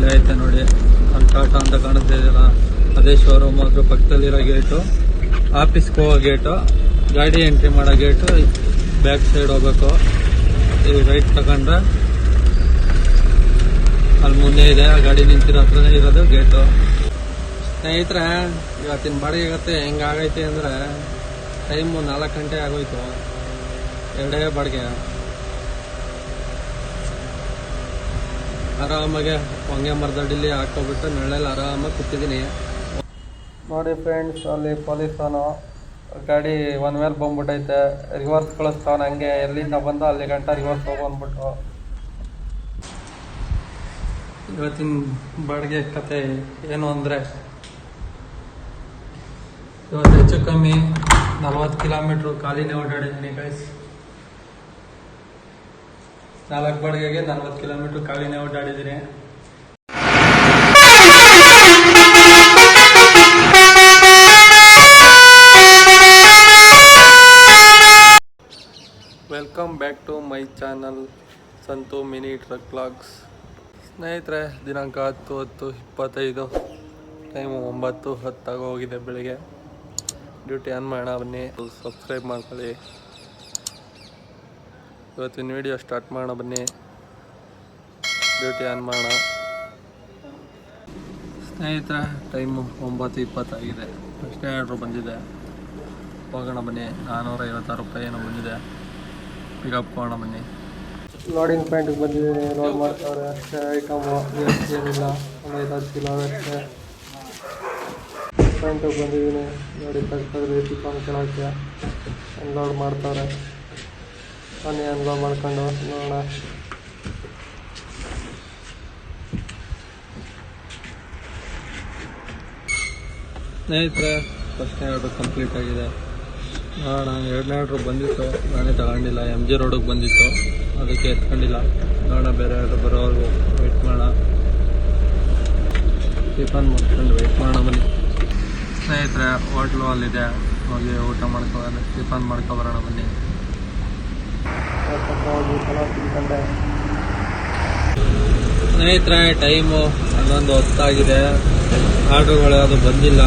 ಇಲ್ಲೇ ಐತೆ ನೋಡಿ. ಅಲ್ಲಿ ಟಾಟಾ ಅಂತ ಕಾಣಿಸ್ತಾ ಇದೆಯಲ್ಲ ಅದೇ ಶೋರೂಮ್ ಅದ್ರ ಪಕ್ಕದಲ್ಲಿರೋ ಗೇಟು ಆಫೀಸ್ಗೆ ಹೋಗೋ ಗೇಟು ಗಾಡಿ ಎಂಟ್ರಿ ಮಾಡೋ ಗೇಟು ಬ್ಯಾಕ್ ಸೈಡ್ ಹೋಗ್ಬೇಕು. ಈ ರೈಟ್ ತಗೊಂಡ್ರೆ ಅಲ್ಲಿ ಮುಂದೆ ಇದೆ. ಆ ಗಾಡಿ ನಿಂತಿರೋ ಹತ್ರನೇ ಇರೋದು ಗೇಟು ಸ್ನೇಹಿತರೆ, ಇವತ್ತಿನ ಬಾಡಿಗೆ ಹೆಂಗಾಗೈತೆ ಅಂದ್ರೆ ಟೈಮು ನಾಲ್ಕು ಗಂಟೆ ಆಗೋಯ್ತು. ಎರಡೇ ಬಾಡಿಗೆ. ಆರಾಮಾಗೆ ಹೊಂಗೆ ಮರದಡಿಲಿ ಹಾಕೋಬಿಟ್ಟು ನೆರಳಲ್ಲಿ ಆರಾಮಾಗಿ ಕೂತಿದ್ದೀನಿ. ನೋಡಿ ಫ್ರೆಂಡ್ಸ್ ಅಲ್ಲಿ ಪೊಲೀಸನು ಗಾಡಿ ಒನ್ ವೇಲ್ ಬಂದ್ಬಿಟ್ಟೈತೆ ರಿವರ್ಸ್ ಕಳಿಸ್ತಾವನ ಹಂಗೆ. ಎಲ್ಲಿಂದ ಬಂದ ಅಲ್ಲಿ ಗಂಟ ರಿವರ್ಸ್ ಹೋಗ್ಬಂದ್ಬಿಟ್ಟು ಇವತ್ತಿನ ಬಾಡಿಗೆ ಕತೆ ಏನು ಅಂದರೆ ಇವತ್ತು ಹೆಚ್ಚು ಕಮ್ಮಿ ನಲ್ವತ್ತು ಕಿಲೋಮೀಟ್ರು ಖಾಲಿನೇ ಓಡಾಡಿದ್ದೀನಿ ಗೈಸ್ ನಾಲ್ಕು ಬಾಡಿಗೆಗೆ ನಲ್ವತ್ತು ಕಿಲೋಮೀಟ್ರ್ ಖಾಲಿನೇ ಓಡಾಡಿದ್ದೀನಿ welcome back to my channel Santhu mini truck vlogs ಸ್ನೇಹಿತರೆ, ದಿನಾಂಕ ಹತ್ತು ಹತ್ತು ಇಪ್ಪತ್ತೈದು. ಟೈಮು ಒಂಬತ್ತು ಹತ್ತಾಗೋಗಿದೆ ಬೆಳಿಗ್ಗೆ. ಡ್ಯೂಟಿ ಆನ್ ಮಾಡೋಣ ಬನ್ನಿ. ಸಬ್ಸ್ಕ್ರೈಬ್ ಮಾಡ್ಕೊಳ್ಳಿ. ಇವತ್ತಿನ ವಿಡಿಯೋ ಸ್ಟಾರ್ಟ್ ಮಾಡೋಣ ಬನ್ನಿ. ಡ್ಯೂಟಿ ಆನ್ ಮಾಡೋಣ. ಸ್ನೇಹಿತರೆ ಟೈಮು ಒಂಬತ್ತು ಇಪ್ಪತ್ತಾಗಿದೆ. ಅಷ್ಟೇ ಆರ್ಡ್ರು ಬಂದಿದೆ. ಹೋಗೋಣ ಬನ್ನಿ. ನಾನ್ನೂರ ಐವತ್ತಾರು ರೂಪಾಯಿ ಏನೋ ಬಂದಿದೆ. ಪಿಕಪ್ ಮಾಡೋಣ ಬನ್ನಿ. ಲೋಡಿಂಗ್ ಪ್ಯಾಂಟಿಗೆ ಬಂದಿದ್ದೀನಿ. ಲೋಡ್ ಮಾಡ್ತಾವ್ರೆ. ಅಷ್ಟೇ ಐಟಮು ಏನಿಲ್ಲ. ಒಂದು ಹತ್ತು ಕಿಲೋ ಅಷ್ಟೇ ಪ್ಯಾಂಟಿಗೆ ಬಂದಿದ್ದೀನಿ. ನೋಡಿ, ತೆಗ್ದು ಟಿಫನ್ ಕೆಳಕ್ಕೆ ಲೋಡ್ ಮಾಡ್ತಾರೆ ಬನ್ನಿ ಅನುಭವ ಮಾಡ್ಕೊಂಡು ನೋಡೋಣ. ಸ್ನೇಹಿತರೆ ಫಸ್ಟ್ನೇ ಆರ್ಡ್ರ್ ಕಂಪ್ಲೀಟ್ ಆಗಿದೆ. ನೋಡೋಣ, ಎರಡನೇ ಆರ್ಡ್ರ್ ಬಂದಿತ್ತು, ನಾನೇ ತಗೊಂಡಿಲ್ಲ ಎಂ ಜಿ ರೋಡಿಗೆ ಬಂದಿತ್ತು. ಅದಕ್ಕೆ ಎತ್ಕೊಂಡಿಲ್ಲ. ನೋಡೋಣ, ಬೇರೆ ಆರ್ಡ್ರ್ ಬರೋವರೆಗೂ ವೆಯ್ಟ್ ಮಾಡೋಣ. ಟಿಫನ್ ಮಾಡ್ಕೊಂಡು ವೆಯ್ಟ್ ಮಾಡೋಣ, ಬನ್ನಿ. ಸ್ನೇಹಿತರೆ, ಹೋಟ್ಲು ಅಲ್ಲಿದೆ. ಹೋಗಿ ಊಟ ಮಾಡ್ಕೊ, ಟಿಫನ್ ಮಾಡ್ಕೊ ಸ್ನೇಹಿತರೆ, ಟೈಮು ಹನ್ನೊಂದು ಹೊತ್ತಾಗಿದೆ. ಆರ್ಡ್ರುಗಳು ಅದು ಬಂದಿಲ್ಲ.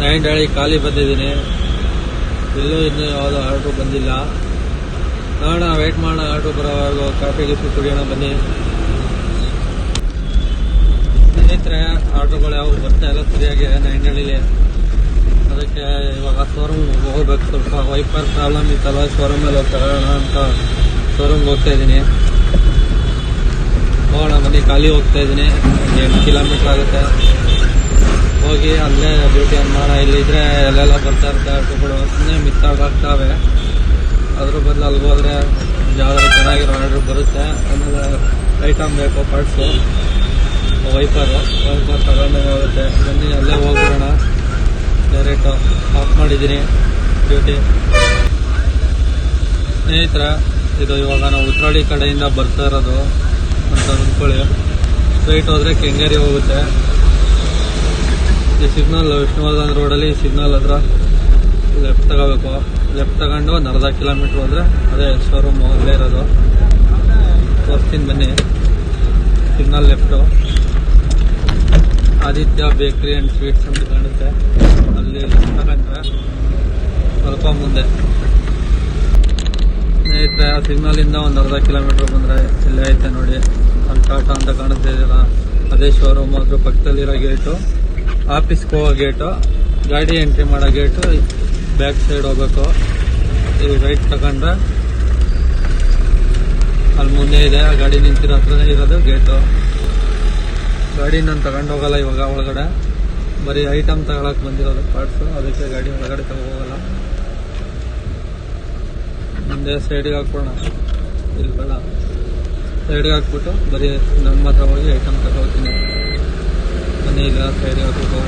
ನೈನ್ ಹೇಳಿ ಖಾಲಿ ಬಂದಿದ್ದೀನಿ. ಇಲ್ಲೂ ಇನ್ನೂ ಯಾವುದೋ ಆರ್ಡ್ರು ಬಂದಿಲ್ಲ. ನೋಡೋಣ ವೆಯ್ಟ್ ಮಾಡೋಣ. ಆರ್ಡ್ರು ಬರೋವಾಗ ಕಾಫಿ ಗಿಫಿ ಕುಡಿಯೋಣ, ಬನ್ನಿ. ಸ್ನೇಹಿತರೆ, ಆರ್ಡ್ರುಗಳು ಯಾವಾಗ ಬರ್ತಾ ಇಲ್ಲ ಸರಿಯಾಗಿ ನೈನ್ ಹೇಳಿಲಿ ಅದಕ್ಕೆ ಇವಾಗ ಶೋರೂಮ್ ಹೋಗ್ಬೇಕು ಸ್ವಲ್ಪ ವೈಪರ್ ಪ್ರಾಬ್ಲಮ್ ಇತ್ತಲ್ಲ ಶೋರೂಮಲ್ಲಿ ಹೋಗಿ ತಗೋಣ ಅಂತ ಶೋರೂಮ್ಗೆ ಹೋಗ್ತಾ ಇದ್ದೀನಿ. ಹೋಗೋಣ ಮನೆ ಖಾಲಿ ಹೋಗ್ತಾ ಇದ್ದೀನಿ. ಎಂಟು ಕಿಲೋಮೀಟ್ರ್ ಆಗುತ್ತೆ. ಹೋಗಿ ಅಲ್ಲೇ ಡ್ಯೂಟಿ ಆನ್ ಮಾಡೋಣ. ಇಲ್ಲಿದ್ರೆ ಎಲ್ಲೆಲ್ಲ ಬರ್ತಾ ಇರ್ತಾರೆ ಆಟೋಗಳು. ಸುಮ್ಮನೆ ಮಿಸ್ ಆಗ್ತಾವೆ ಅದ್ರ ಬದಲು ಅಲ್ಲಿಗೆ ಹೋದ್ರೆ ಯಾವ್ದಾದ್ರು ಚೆನ್ನಾಗಿರೋ ಆರ್ಡ್ರ್ ಬರುತ್ತೆ. ಆಮೇಲೆ ಐಟಮ್ ಬೇಕು ಪಾರ್ಟ್ಸು ವೈಪರು. ವೈಪರ್ ತಗೊಂಡಾಗುತ್ತೆ. ಬನ್ನಿ, ಅಲ್ಲೇ ಹೋಗ್ಬಿಡೋಣ. ಡೈರೆಕ್ಟು ಆಫ್ ಮಾಡಿದ್ದೀನಿ. ಡ್ಯೂಟಿ ಸ್ನೇಹಿತರ, ಇದು ಇವಾಗ ನಾವು ಉತ್ರಾಳಿ ಕಡೆಯಿಂದ ಬರ್ತಾ ಇರೋದು ಅಂತ ಅಂದ್ಕೊಳ್ಳಿ. ಸ್ಟ್ರೈಟ್ ಹೋದರೆ ಕೆಂಗೇರಿ ಹೋಗುತ್ತೆ. ಈ ಸಿಗ್ನಲ್ ವಿಷ್ಣುವರ್ಧನ್ ರೋಡಲ್ಲಿ ಸಿಗ್ನಲ್ ಹತ್ರ ಲೆಫ್ಟ್ ತಗೋಬೇಕು. ಲೆಫ್ಟ್ ತಗೊಂಡು ಒಂದು ಅರ್ಧ ಕಿಲೋಮೀಟ್ರ್ ಹೋದರೆ ಅದೇ ಶೋರೂಮ್ ಅಲ್ಲೇ ಇರೋದು. ತೋರಿಸ್ತೀನಿ ಬನ್ನಿ. ಸಿಗ್ನಲ್ ಲೆಫ್ಟು ಆದಿತ್ಯ ಬೇಕ್ರಿ ಆ್ಯಂಡ್ ಸ್ವೀಟ್ಸ್ ಅಂತ ಕಾಣುತ್ತೆ. ಸ್ವಲ್ಪ ಮುಂದೆ. ಸ್ನೇಹಿತರೆ, ಆ ಸಿಗ್ನಲಿಂದ ಒಂದು ಅರ್ಧ ಕಿಲೋಮೀಟರ್ ಬಂದರೆ ಇಲ್ಲೇ ಐತೆ ನೋಡಿ. ಅಲ್ಲಿ ಟಾಟಾ ಅಂತ ಕಾಣುತ್ತೆ ಇದೆಯಲ್ಲ ಅದೇ ಶೋರೂಮ್ ಅದ್ರ ಪಕ್ಕದಲ್ಲಿರೋ ಗೇಟು. ಆಫೀಸ್ಗೆ ಹೋಗೋ ಗೇಟು. ಗಾಡಿ ಎಂಟ್ರಿ ಮಾಡೋ ಗೇಟು. ಬ್ಯಾಕ್ ಸೈಡ್ ಹೋಗ್ಬೇಕು. ಈ ರೈಟ್ ತಗೊಂಡ್ರೆ ಅಲ್ಲಿ ಮುಂದೆ ಇದೆ. ಆ ಗಾಡಿ ನಿಂತಿರೋ ಹತ್ರನೇ ಇರೋದು ಗೇಟು. ಗಾಡಿ ನಾನು ತಗೊಂಡೋಗಲ್ಲ ಇವಾಗ ಒಳಗಡೆ. ಬರೀ ಐಟಮ್ ತಗೊಳಕ್ ಬಂದಿರೋದು ಪಾರ್ಟ್ಸು ಅದಕ್ಕೆ ಗಾಡಿ ಒಳಗಡೆ ಹೋಗಲ್ಲ ಮುಂದೆ ಸೈಡ್ಗೆ ಹಾಕ್ಬೋಣ ಇಲ್ಲ ಬೇಡ ಸೈಡ್ಗೆ ಹಾಕ್ಬಿಟ್ಟು ಬರೀ ನಮ್ಮ ಹತ್ರ ಹೋಗಿ ಐಟಮ್ ತಗೋತೀನಿ. ಮನೆ ಇಲ್ಲ ಸೈಡ್ಗೆ ಹಾಕ್ಬಿಟ್ಟು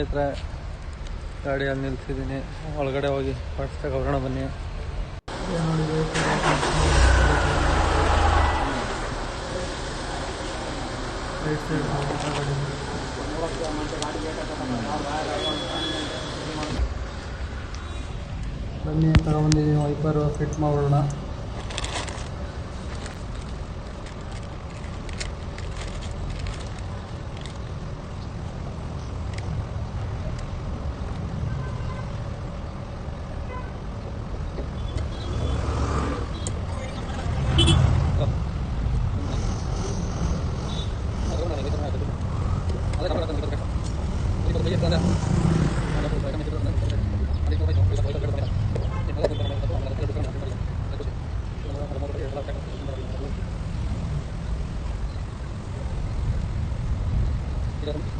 ಸ್ನೇಹಿತರೆ ಗಾಡಿಯಲ್ಲಿ ನಿಲ್ಸಿದ್ದೀನಿ ಒಳಗಡೆ ಹೋಗಿ ಪಾರ್ಟ್ಸ್ ತಗೊಳ್ಳೋಣ ಬನ್ನಿ. ಬನ್ನಿ ತಗೊಂಡಿದ್ದೀನಿ ವೈಪರು ಫಿಟ್ ಮಾಡೋಣ them.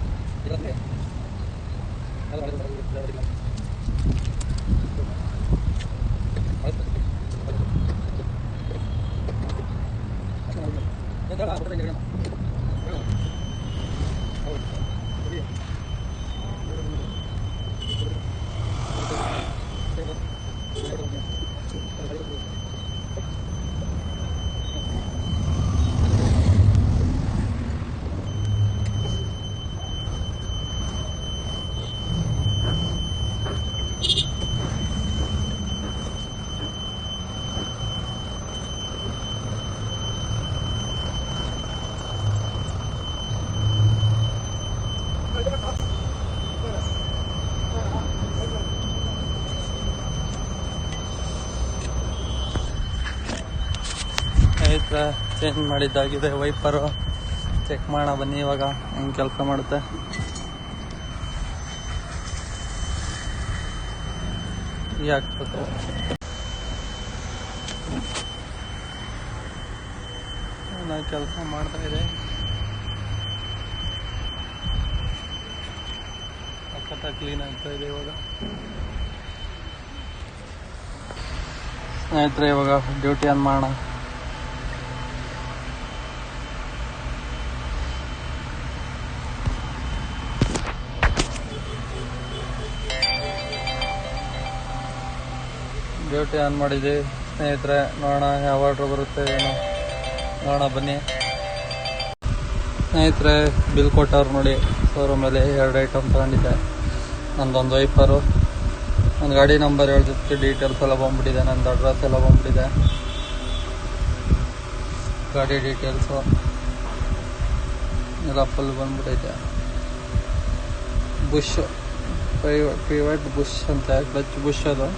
ಸ್ನೇಹಿತರೆ ಚೇಂಜ್ ಮಾಡಿದ್ದಾಗಿದೆ ವೈಪರು ಚೆಕ್ ಮಾಡೋಣ, ಬನ್ನಿ ಇವಾಗ ಹೆಂಗೆ ಕೆಲಸ ಮಾಡುತ್ತೆ. ಹಾಕ್ಬೇಕು ಕೆಲಸ ಮಾಡ್ತಾ ಇದೆ. ಸಖತ್ತಾಗಿ ಕ್ಲೀನ್ ಆಗ್ತಾ ಇದೆ ಇವಾಗ. ಸ್ನೇಹಿತರೆ, ಇವಾಗ ಡ್ಯೂಟಿ ಆನ್ ಮಾಡೋಣ. ಡ್ಯೂಟಿ ಆನ್ ಮಾಡಿದ್ವಿ. ಸ್ನೇಹಿತರೆ, ನೋಡೋಣ ಯಾವ ಆರ್ಡ್ರ್ ಬರುತ್ತೆ ಏನು. ನೋಡೋಣ, ಬನ್ನಿ. ಸ್ನೇಹಿತರೆ ಬಿಲ್ ಕೊಟ್ಟವ್ರು ನೋಡಿ. ಶೋರೂಮಲ್ಲಿ ಎರಡು ಐಟಮ್ ತಗೊಂಡಿದ್ದೆ. ನಂದೊಂದು ವೈಪರು ನನ್ನ ಗಾಡಿ ನಂಬರ್ ಹೇಳ್ತಿತ್ತು ಡೀಟೇಲ್ಸ್ ಎಲ್ಲ ಬಂದ್ಬಿಟ್ಟಿದೆ. ನಂದು ಅಡ್ರೆಸ್ ಎಲ್ಲ ಬಂದ್ಬಿಟ್ಟಿದೆ. ಗಾಡಿ ಡೀಟೇಲ್ಸು ಎಲ್ಲ ಫುಲ್ ಬಂದ್ಬಿಟ್ಟೈತೆ ಬುಷ್ ಪ್ರೈವೇಟ್ ಬುಷ್ ಅಂತ ಕ್ಲಚ್ ಬುಷ್ ಅದು.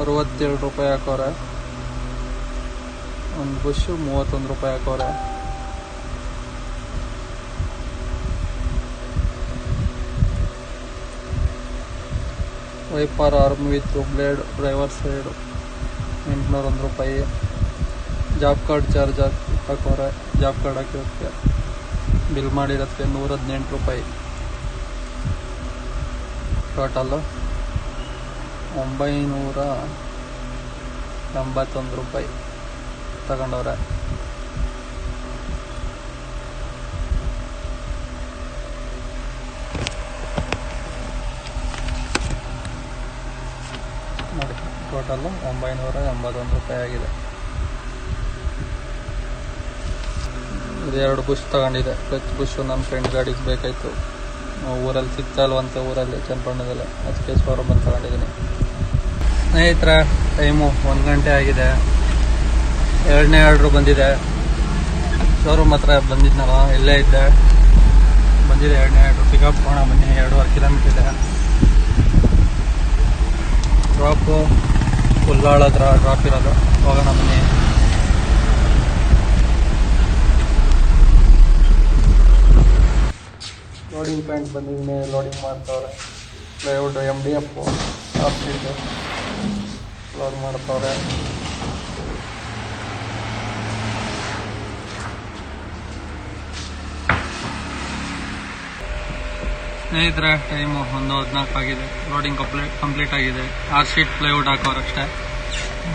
ಅರವತ್ತೇಳು ರೂಪಾಯಿ ಹಾಕೋರೆ. ಒಂದು ಬುಷ್ ಮೂವತ್ತೊಂದು ರೂಪಾಯಿ ಹಾಕೋರೆ. Wiper arm with blade driver side ಎಂಟುನೂರ ಒಂದು ರೂಪಾಯಿ. ಜಾಬ್ ಕಾರ್ಡ್ ಚಾರ್ಜ್ ಹಾಕಿ, ಹಾಕೋರೆ. ಜಾಬ್ ಕಾರ್ಡ್ ಹಾಕಿರೋದಕ್ಕೆ ಬಿಲ್ ಮಾಡಿರೋದಕ್ಕೆ ನೂರ ಹದಿನೆಂಟು ರೂಪಾಯಿ. ಟೋಟಲ್ಲು ಒಂಬೈನೂರ ಎಂಬತ್ತೊಂದು ರೂಪಾಯಿ ತಗೊಂಡವ್ರೆ. ನೋಡಿ ಟೋಟಲ್ಲು ಒಂಬೈನೂರ ಎಂಬತ್ತೊಂದು ರೂಪಾಯಿ ಆಗಿದೆ. ಇದು ಎರಡು ಬುಷ್ ತಗೊಂಡಿದೆ. ಪ್ರತಿ ಬುಷ್ ನನ್ನ ಫ್ರೆಂಡ್ ಗಾಡಿಗೆ ಬೇಕಾಯಿತು. ಊರಲ್ಲಿ ಸಿಗ್ತಾ ಇಲ್ವಂತೆ ಊರಲ್ಲಿ ಚನ್ನಪಣ್ಣದಲ್ಲಿ ಅದಕ್ಕೆ ಶೋರೂಮ್ ಬಂದು ತಗೊಂಡಿದ್ದೀನಿ. ಸ್ನೇಹಿತರ ಟೈಮು ಒಂದು ಗಂಟೆ ಆಗಿದೆ. ಎರಡನೇ ಆರ್ಡ್ರು ಬಂದಿದೆ. ಶೋರೂಮ್ ಹತ್ರ ಬಂದಿದ್ನಲ್ಲ, ಇಲ್ಲೇ ಇದ್ದೆ. ಬಂದಿದೆ ಎರಡನೇ ಆರ್ಡ್ರು ಪಿಕಪ್ ಹೋಣ ಬನ್ನಿ. ಎರಡೂವರೆ ಕಿಲೋಮೀಟರ್ ಇದೆ. ಡ್ರಾಪು ಹುಲ್ಲಾಳ ಹತ್ರ ಡ್ರಾಪ್ ಇರೋದು. ಹೋಗೋಣ, ಬನ್ನಿ. ಲೋಡಿಂಗ್ ಪ್ಯಾಂಟ್ ಬಂದಿದ್ದೀನಿ ಲೋಡಿಂಗ್ ಮಾಡ್ತಾವ್ರೆ. Plywood M D F of load ಮಾಡ್ತವ್ರೆ. ಸ್ನೇಹಿತರೆ ಟೈಮು ಒಂದು ಹದಿನಾಲ್ಕು ಆಗಿದೆ. ಲೋಡಿಂಗ್ ಕಂಪ್ಲೀಟ್ ಕಂಪ್ಲೀಟ್ ಆಗಿದೆ. ಆರ್ ಶೀಟ್ ಪ್ಲೈವುಡ್ ಹಾಕೋರು ಅಷ್ಟೇ.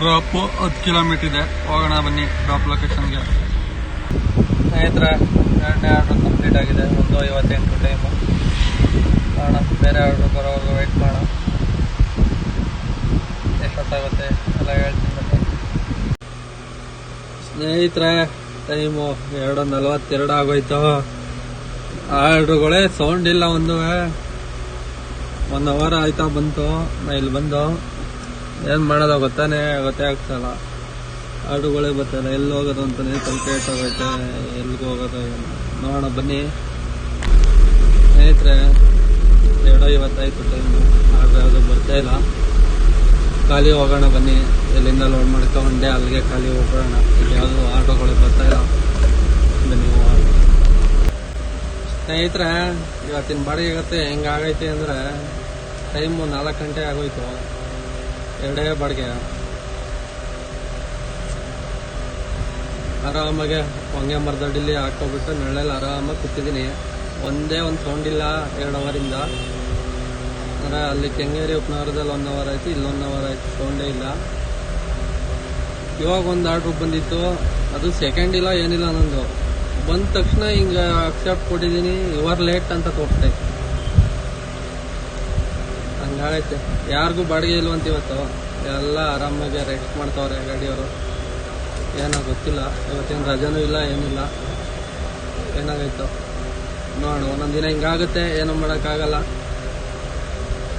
ಡ್ರಾಪು ಹತ್ತು ಕಿಲೋಮೀಟರ್ ಇದೆ. ಹೋಗೋಣ ಬನ್ನಿ ಡ್ರಾಪ್ ಲೊಕೇಶನ್ಗೆ ಸ್ನೇಹಿತರೆ, ಎರಡನೇ ಆರ್ಡ್ರ್ ಕಂಪ್ಲೀಟ್ ಆಗಿದೆ. ಒಂದು ಐವತ್ತೆಂಟು ಟೈಮು ಕಾರಣ ಬೇರೆ ಆರ್ಡ್ರ್ ಬರೋವಾಗ ಗೊತ್ತಾಗುತ್ತೆ, ಎಲ್ಲ ಹೇಳ್ತೀನಿ ಸ್ನೇಹಿತರೆ ಟೈಮು ಎರಡು ನಲ್ವತ್ತೆರಡು ಆಗೋಯ್ತು. ಆರ್ಡ್ರುಗಳೇ ಸೌಂಡ್ ಇಲ್ಲ ಒಂದು. ಒನ್ ಅವರ್ ಆಯ್ತಾ ಬಂತು, ನಾ ಇಲ್ಲಿ ಬಂದು. ಏನು ಮಾಡೋದು, ಗೊತ್ತಾನೆ, ಗೊತ್ತೇ ಆಗ್ತಲ್ಲ ಆರ್ಡ್ರುಗಳೇ ಬರ್ತಾಯಿಲ್ಲ ಎಲ್ಲಿ ಹೋಗೋದು ಅಂತಲೇ ಕಂಪ್ಲೀಟ್ ಆಗೋಯ್ತೆ, ಎಲ್ಲಿಗೂ ಹೋಗೋದು ನೋಡೋಣ, ಬನ್ನಿ. ಸ್ನೇಹಿತರೆ, ಎರಡು ಇವತ್ತಾಯ್ತು ಟೈಮು ಆರ್ಡ್ರ್ ಯಾವುದು ಬರ್ತಾ ಇಲ್ಲ. ಖಾಲಿ ಹೋಗೋಣ, ಬನ್ನಿ. ಎಲ್ಲಿಂದ ಲೋಡ್ ಮಾಡ್ಕೊಂಡೆ ಅಲ್ಲಿಗೆ ಖಾಲಿ ಹೋಗೋಣ. ಯಾವುದು ಆಟೋಗಳು ಬರ್ತಾ ಇಲ್ಲ ಬನ್ನಿ ಸ್ನೇಹಿತರೆ, ಇವತ್ತಿನ ಬಾಡಿಗೆ ಇವತ್ತು ಹೆಂಗಾಗೈತೆ ಅಂದರೆ ಟೈಮು ನಾಲ್ಕು ಗಂಟೆ ಆಗೋಯ್ತು. ಎರಡೇ ಬಾಡಿಗೆ. ಆರಾಮಾಗೆ ಹೊಂಗೆ ಮರದಡ್ಡಿಲಿ ಹಾಕೋಬಿಟ್ಟು ನೆರಳಲ್ಲಿ ಆರಾಮಾಗಿ ಕೂತಿದ್ದೀನಿ. ಒಂದೇ ಒಂದು ಸೌಂಡಿಲ್ಲ ಎರಡು ಅವರಿಂದ ಅಂದರೆ ಅಲ್ಲಿ ಕೆಂಗೇರಿ ಉಪನಗರದಲ್ಲಿ ಒನ್ ಅವರ್ ಆಯ್ತು, ಇಲ್ಲಿ ಒನ್ ಅವರ್ ಆಯಿತು ಸೌಂಡೇ ಇಲ್ಲ. ಇವಾಗ ಒಂದು ಆರ್ಡ್ರ್ ಬಂದಿತ್ತು. ಅದು ಸೆಕೆಂಡ್ ಇಲ್ಲ, ಏನಿಲ್ಲ ನಂದು. ಬಂದ ತಕ್ಷಣ ಹಿಂಗೆ ಅಕ್ಸೆಪ್ಟ್ ಕೊಟ್ಟಿದ್ದೀನಿ ಇವರ್ ಲೇಟ್ ಅಂತ ತೋರಿಸ್ತೈತೆ ಹಂಗಾಗೈತೆ. ಯಾರಿಗೂ ಬಾಡಿಗೆ ಇಲ್ವಂತ ಇವತ್ತು. ಎಲ್ಲ ಆರಾಮಾಗಿ ರೆಸ್ಟ್ ಮಾಡ್ತಾವ್ರೆ ಗಾಡಿಯವರು. ಏನೋ ಗೊತ್ತಿಲ್ಲ. ಇವತ್ತೇನು ರಜಾನೂ ಇಲ್ಲ, ಏನಿಲ್ಲ. ಏನಾಗೈತೋ. ನೋಡು ಒಂದೊಂದು ದಿನ ಹಿಂಗಾಗುತ್ತೆ, ಏನೂ ಮಾಡೋಕ್ಕಾಗಲ್ಲ.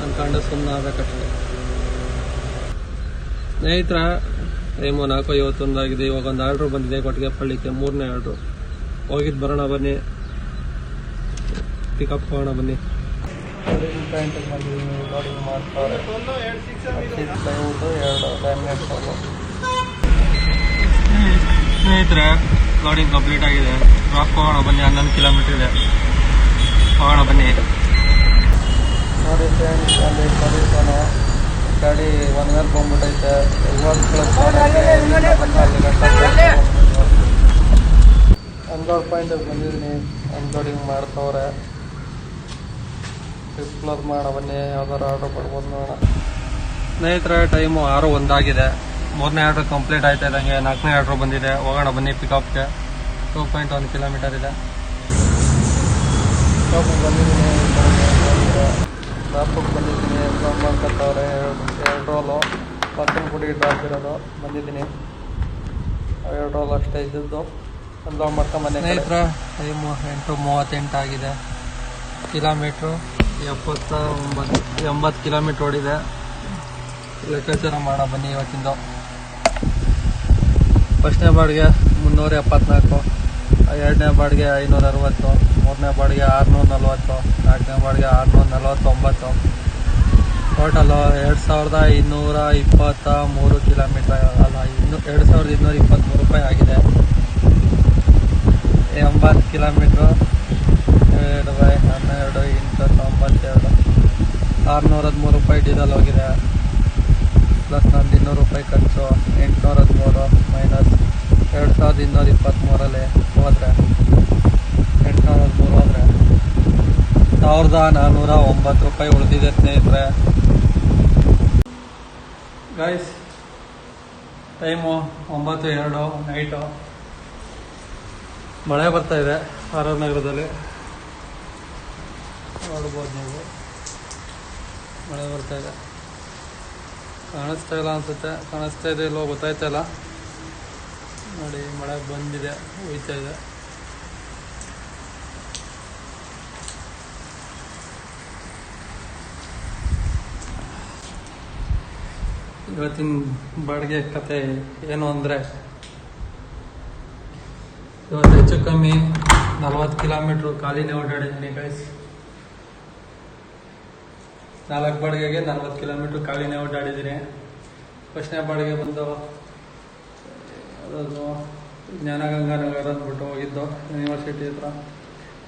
ಅನ್ಕೊಂಡು ಸುಮ್ಮನೆ ಆಗ್ಬೇಕಷ್ಟೆ ಸ್ನೇಹಿತರ ಏಮೋ ನಾಲ್ಕು ಐವತ್ತೊಂದಾಗಿದೆ. ಇವಾಗ ಒಂದು ಆರ್ಡ್ರ್ ಬಂದಿದೆ. ಕೊಟ್ಟಿಗೆ ಪಳ್ಳಿಕ್ಕೆ ಮೂರನೇ ಆರ್ಡ್ರು. ಹೋಗಿದ್ದು ಬರೋಣ ಬನ್ನಿ. ಪಿಕಪ್ ಹೋಗೋಣ ಬನ್ನಿ. ಸ್ನೇಹಿತರೆ ಲೋಡಿಂಗ್ ಕಂಪ್ಲೀಟ್ ಆಗಿದೆ. ಡ್ರಾಪ್ ಹೋಗೋಣ ಬನ್ನಿ. ಹನ್ನೊಂದು ಕಿಲೋಮೀಟರ್ ಇದೆ. ಹೋಗೋಣ ಬನ್ನಿ. ನೋಡಿ ಫ್ರೆಂಡ್ಸ್ ಅಲ್ಲಿ ಪೊಲೀಸನು ಗಾಡಿ ಒನ್ ಇಯರ್ ಬಂದ್ಬಿಟ್ಟೈತೆ ಅನ್ಲೋಡ್ ಪಾಯಿಂಟ್ ಬಂದಿದ್ದೀನಿ. ಅನ್ಲೋಡಿಂಗ್ ಮಾಡ್ತವ್ರೆ. ಡಿಸ್ಪ್ಲೋರ್ ಮಾಡ ಬನ್ನಿ ಯಾವ್ದಾರು ಆರ್ಡರ್ ಕೊಡ್ಬೋದು ನೋಡೋಣ. ಸ್ನೇಹಿತರೆ ಟೈಮು ಆರು ಒಂದಾಗಿದೆ. ಮೂರನೇ ಆರ್ಡ್ರ್ ಕಂಪ್ಲೀಟ್ ಆಯ್ತಾ ಇದ್ದಂಗೆ ನಾಲ್ಕನೇ ಆರ್ಡ್ರ್ ಬಂದಿದೆ. ಹೋಗೋಣ ಬನ್ನಿ ಪಿಕಪ್ಗೆ ಟೂ ಪಾಯಿಂಟ್ ಒನ್ ಕಿಲೋಮೀಟರ್ ಇದೆ. ಬಂದಿದ್ದೀನಿ. ಡ್ರಾಪಿಗೆ ಬಂದಿದ್ದೀನಿ ಎಕ್ಸಾಮ್ ಮಾಡ್ಕೊತವ್ರೆ, ಎರಡು ರೋಲು ಪರ್ಸನ್ ಕೂಡ ಡ್ರಾಪ್ ಇರೋದು ಬಂದಿದ್ದೀನಿ. ಎರಡು ರೋಲ್ ಅಷ್ಟೇ ಇದ್ದದ್ದು. ಒಂದು ಮಾಡ್ಕೊಂಬನ್ನಿ ಸ್ನೇಹಿತರ ಟೈಮು ಎಂಟು ಮೂವತ್ತೆಂಟು ಆಗಿದೆ. ಕಿಲೋಮೀಟ್ರು ಎಪ್ಪತ್ತ ಒಂಬತ್ತು ಎಂಬತ್ತು ಕಿಲೋಮೀಟ್ರ್ ಓಡಿದೆ. ಲೆಕ್ಕಾಚಾರ ಮಾಡ ಬನ್ನಿ ಇವತ್ತಿಂದು. ಫಸ್ಟ್ನೇ ಬಾಡಿಗೆ ಮುನ್ನೂರ ಎಪ್ಪತ್ನಾಲ್ಕು ಎರಡನೇ ಬಾಡಿಗೆ ಐನೂರ ಅರವತ್ತು. ಮೂರನೇ ಬಾಡಿಗೆ ಆರುನೂರ ನಲ್ವತ್ತು, ನಾಲ್ಕನೇ ಬಾಡಿಗೆ ಆರುನೂರ ನಲ್ವತ್ತೊಂಬತ್ತು. ಟೋಟಲು ಎರಡು ಸಾವಿರದ ಇನ್ನೂರ ಇಪ್ಪತ್ತ ಮೂರು ಕಿಲೋಮೀಟರ್ ಅಲ್ಲ, ಇನ್ನು ಎರಡು ಸಾವಿರದ ಇನ್ನೂರ ಇಪ್ಪತ್ತ್ಮೂರು ರೂಪಾಯಿ ಆಗಿದೆ. ಎಂಬತ್ತು ಕಿಲೋಮೀಟ್ರು ಎರಡು ಬೈ ಹನ್ನೆರಡು ಇಂಟು ತೊಂಬತ್ತೆರಡು. ಆರುನೂರ ಹದಿಮೂರು ರೂಪಾಯಿ ಡೀಸೆಲ್ ಹೋಗಿದೆ. ಪ್ಲಸ್ ನಂದು ಇನ್ನೂರು ರೂಪಾಯಿ ಖರ್ಚು, ಎಂಟುನೂರ ಹದಿಮೂರು ಮೈನಸ್ ಎರಡು ಸಾವಿರದ ಇನ್ನೂರ ಇಪ್ಪತ್ತ್ಮೂರಲ್ಲಿ ಹೋದರೆ. ಎಂಟುನೂರ ಮೂರು ಆದರೆ ಸಾವಿರದ ನಾನ್ನೂರ ಒಂಬತ್ತು ರೂಪಾಯಿ ಉಳಿದಿದೆ ಸ್ನೇಹಿತರೆ. ಗೈಸ್ ಟೈಮು ಒಂಬತ್ತು ಎರಡು ನೈಟು ಮಳೆ ಬರ್ತಾ ಇದೆ ಆರ್ ನಗರದಲ್ಲಿ ನೋಡ್ಬೋದು ನೀವು. ಮಳೆ ಬರ್ತಾ ಇದೆ. ಕಾಣಿಸ್ತಾ ಇಲ್ಲ ಅನ್ಸುತ್ತೆ. ಕಾಣಿಸ್ತಾ ಇದೆ ಇಲ್ಲೋ ಗೊತ್ತಾಯ್ತಾ ಇಲ್ಲ. ನೋಡಿ, ಮಳೆ ಬಂದಿದೆ ಹೋಯ್ತಾ ಇದೆ. ಇವತ್ತಿನ ಬಾಡಿಗೆ ಕತೆ ಏನು ಅಂದರೆ, ಇವತ್ತು ಹೆಚ್ಚು ಕಮ್ಮಿ ನಲ್ವತ್ತು ಕಿಲೋಮೀಟ್ರ್ ಖಾಲಿನೇ ಓಡಾಡಿದ್ದೀನಿ ಗೈಸ್ ನಾಲ್ಕು ಬಾಡಿಗೆಗೆ ನಲ್ವತ್ತು ಕಿಲೋಮೀಟ್ರ್ ಖಾಲಿನೇ ಓಡಾಡಿದ್ದೀನಿ ಫಸ್ಟ್ನೇ ಬಾಡಿಗೆ ಬಂದು ಅದು ಜ್ಞಾನಗಂಗಾ ನಗರ ಅಂದ್ಬಿಟ್ಟು ಹೋಗಿದ್ದು ಯೂನಿವರ್ಸಿಟಿ ಹತ್ರ.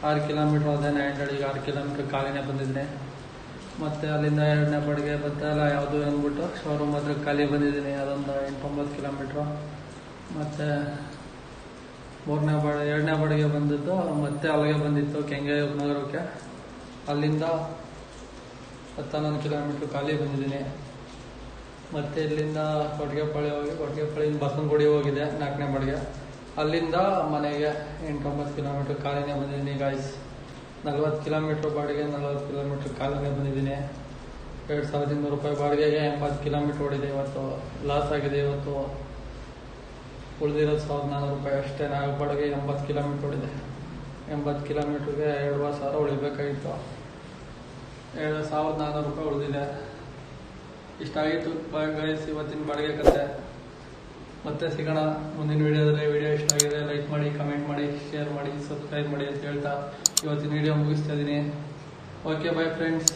ಆರು ಕಿಲೋಮೀಟ್ರ್ ಅದೇ ನೈನ್ ಈಗ ಆರು ಕಿಲೋಮೀಟ್ರ್ ಖಾಲಿನೇ ಬಂದಿದ್ದೀನಿ ಮತ್ತು ಅಲ್ಲಿಂದ ಎರಡನೇ ಬಾಡಿಗೆ ಬತ್ತಲ್ಲ ಯಾವುದು ಅಂದ್ಬಿಟ್ಟು ಶೋರೂಮ್ ಹತ್ರ ಖಾಲಿ ಬಂದಿದ್ದೀನಿ ಅದೊಂದು ಎಂಟೊಂಬತ್ತು ಕಿಲೋಮೀಟ್ರು ಮತ್ತು ಮೂರನೇ ಬಡ, ಎರಡನೇ ಬಡಿಗೆ ಬಂದಿದ್ದು, ಮತ್ತೆ ಅಲ್ಲಿಗೆ ಬಂದಿತ್ತು ಕೆಂಗೆ ನಗರಕ್ಕೆ ಅಲ್ಲಿಂದ ಹತ್ತನ್ನೊಂದು ಕಿಲೋಮೀಟ್ರ್ ಖಾಲಿ ಬಂದಿದ್ದೀನಿ. ಮತ್ತೆ ಇಲ್ಲಿಂದ ಕೊಟ್ಟಿಗೆಪಾಳ್ಯ ಹೋಗಿ ಕೊಟ್ಟಿಗೆಪಾಳ್ಯಿಂದ ಬಸನಗುಡಿ ಹೋಗಿದೆ ನಾಲ್ಕನೇ ಬಾಡಿಗೆ. ಅಲ್ಲಿಂದ ಮನೆಗೆ ಎಂಟೊಂಬತ್ತು ಕಿಲೋಮೀಟ್ರ್ ಖಾಲಿನೇ ಬಂದಿದ್ದೀನಿ ಗಾಯ್ಸ್ ನಲ್ವತ್ತು ಕಿಲೋಮೀಟ್ರ್ ಬಾಡಿಗೆ, ನಲ್ವತ್ತು ಕಿಲೋಮೀಟ್ರ್ ಖಾಲಿನೇ ಬಂದಿದ್ದೀನಿ. ಎರಡು ಸಾವಿರದ ಇನ್ನೂರು ರೂಪಾಯಿ ಬಾಡಿಗೆಗೆ ಎಂಬತ್ತು ಕಿಲೋಮೀಟ್ರ್ ಓಡಿದೆ ಇವತ್ತು. ಲಾಸ್ ಆಗಿದೆ ಇವತ್ತು. ಉಳಿದಿರೋದು ಸಾವಿರದ ನಾನ್ನೂರು ರೂಪಾಯಿ ಅಷ್ಟೇ. ನಾವು ಬಾಡಿಗೆ ಎಂಬತ್ತು ಕಿಲೋಮೀಟ್ರ್ ಓಡಿದೆ. ಎಂಬತ್ತು ಕಿಲೋಮೀಟ್ರಿಗೆ ಎರಡುವರೆ ಸಾವಿರ ಉಳಿಬೇಕಾಗಿತ್ತು. ಎರಡು ಸಾವಿರದ ನಾನ್ನೂರು ರೂಪಾಯಿ ಉಳಿದಿದೆ. ಇಷ್ಟಾಗಿತ್ತು. ಗೈಸ್, ಇವತ್ತಿನ ಬಾಡಿಗೆ ಕತೆ. ಮತ್ತೆ ಸಿಗೋಣ ಮುಂದಿನ ವಿಡಿಯೋದಲ್ಲಿ. ವಿಡಿಯೋ ಇಷ್ಟ ಆಗಿದೆ ಲೈಕ್ ಮಾಡಿ ಕಮೆಂಟ್ ಮಾಡಿ ಶೇರ್ ಮಾಡಿ ಸಬ್ಸ್ಕ್ರೈಬ್ ಮಾಡಿ ಅಂತ ಹೇಳ್ತಾ ಇವತ್ತಿನ ವಿಡಿಯೋ ಮುಗಿಸ್ತಾ ಇದ್ದೀನಿ. Okay bye friends